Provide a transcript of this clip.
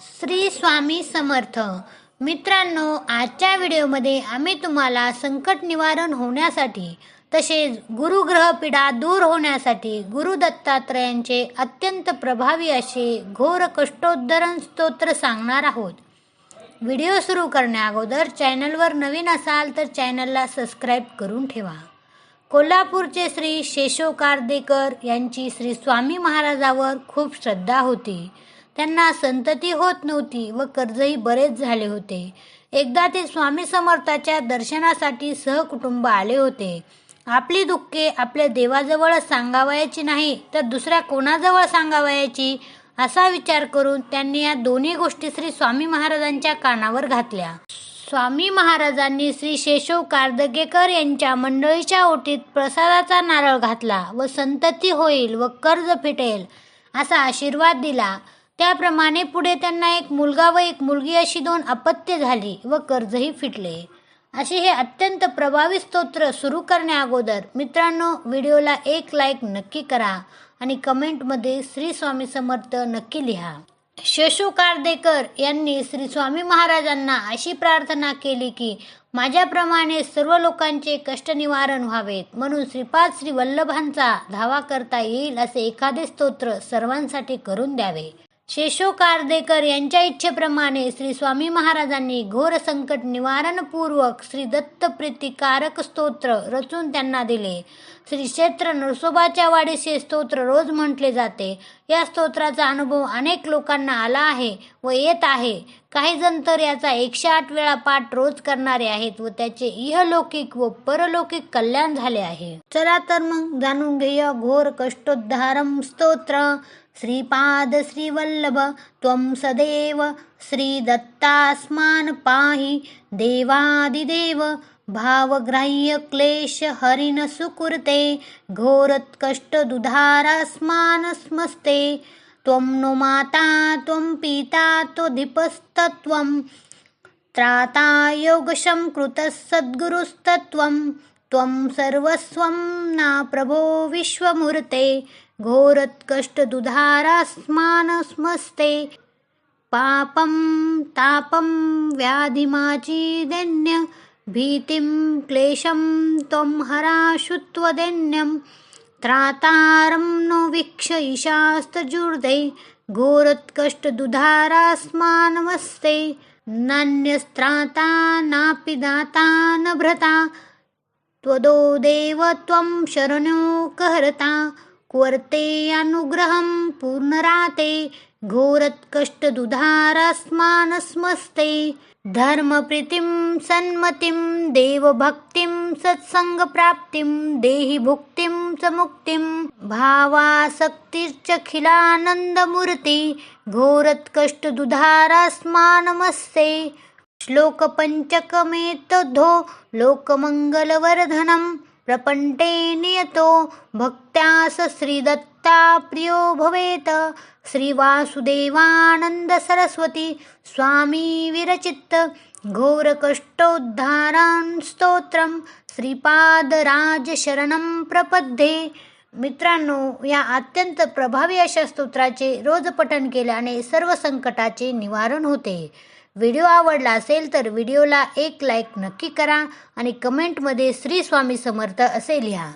श्री स्वामी समर्थ. मित्रांनो आजच्या व्हिडिओमध्ये आम्ही तुम्हाला संकट निवारण होण्यासाठी तसेच गुरुग्रह पीडा दूर होण्यासाठी गुरु दत्तात्रयांचे अत्यंत प्रभावी असे घोर कष्टोद्धरण स्तोत्र सांगणार आहोत. व्हिडिओ सुरू करण्या अगोदर चॅनलवर नवीन असाल तर चॅनलला सबस्क्राईब करून ठेवा. कोल्हापूरचे श्री शेषो कारदेकर यांची श्री स्वामी महाराजावर खूप श्रद्धा होती. त्यांना संतती होत नव्हती व कर्जही बरेच झाले होते. एकदा ते स्वामी समर्थाच्या दर्शनासाठी सहकुटुंब आले होते. आपली दुःखे आपल्या देवाजवळ सांगावयाची नाही तर दुसऱ्या कोणाजवळ सांगावयाची? असा विचार करून त्यांनी या दोन्ही गोष्टी श्री स्वामी महाराजांच्या कानावर घातल्या. स्वामी महाराजांनी श्री शेषव कार्दगेकर यांच्या मंडळीच्या ओटीत प्रसादाचा नारळ घातला व संतती होईल व कर्ज फिटेल असा आशीर्वाद दिला. त्याप्रमाणे पुढे त्यांना एक मुलगा व एक मुलगी अशी दोन अपत्य झाली व कर्जही फिटले. असे हे अत्यंत प्रभावी स्तोत्र सुरू करण्याअगोदर मित्रांनो व्हिडिओला एक लाईक नक्की करा आणि कमेंटमध्ये श्री स्वामी समर्थ नक्की लिहा. शशू कारदेकर यांनी श्री स्वामी महाराजांना अशी प्रार्थना केली की माझ्याप्रमाणे सर्व लोकांचे कष्ट निवारण व्हावेत. म्हणून श्रीपाद श्री वल्लभांचा धावा करता येईल असे एखादे स्तोत्र सर्वांसाठी करून द्यावे. शेषो कारदेकर यांच्या इच्छेप्रमाणे श्री स्वामी महाराजांनी घोर संकट निवारणपूर्वक श्री दत्त प्रीतिकारक स्तोत्र रचून त्यांना दिले. श्री क्षेत्र नरसोबाच्या वाडीचे स्तोत्र रोज म्हटले जाते. या स्तोत्राचा अनुभव अनेक लोकांना आला आहे व येत आहे. काही जण तर याचा एकशे आठ वेळा पाठ रोज करणारे आहेत व त्याचे इहलौकिक व परलौकिक कल्याण झाले आहे. चला तर मग जाणून घेऊया घोर कष्टोद्धारम स्तोत्र. श्रीपाद श्रीवल्लभ त्वं सदेव श्रीदत्तास्मान् पाहि देवादिदेव भावग्राह्य क्लेश हरिण सुकुर्ते घोरत्कष्टदुधारास्मान् स्मस्ते त्वं नो माता त्वं पिता त्वधिपस्तत्त्वं त्राता योगशं कृतः सद्गुरुस्तत्त्वं त्वं सर्वस्वं ना प्रभो विश्वमूर्ते घोरत्कष्टदुधारास्मान् स्मस्ते पापं तापं व्याधिमाचीदैन्य भीतिं क्लेशं त्वं हराशुत्वदैन्यं त्रातारं नो वीक्ष ईशास्तजुर्दे घोरत्कष्टदुधारास्मानमस्ते। नान्यस्त्राता नापि दाता न भ्रता त्वदो देव त्वं शरणो कहरता क्वर्ते अनुग्रहं पूर्णराते घोरत्कष्टदुधारास्मानस्मस्ते। धर्मप्रीतिं सन्मतिं देवभक्तिं सत्सङ्गप्राप्तिं देहि भुक्तिं च मुक्तिं भावासक्तिश्चखिलानन्दमूर्ति घोरत्कष्टदुधारास्मानमस्ते। श्लोकपञ्चकमेतद्धो लोकमङ्गलवर्धनं प्रपण्टे नियतो भक्त्यास श्रीदत्ता प्रियो भवेत्। श्रीवासुदेवानन्द सरस्वती स्वामी विरचित। घोरकष्टोद्धारान् स्तोत्रं श्रीपादराजशरणं प्रपद्धे मित्रांनो या अत्यंत प्रभावी अशा स्तोत्राचे रोज पठण केल्याने सर्व संकटाचे निवारण होते। व्हिडिओ आवडला असेल तर व्हिडिओला एक लाईक नक्की करा आणि कमेंटमध्ये श्री स्वामी समर्थ असे लिहा.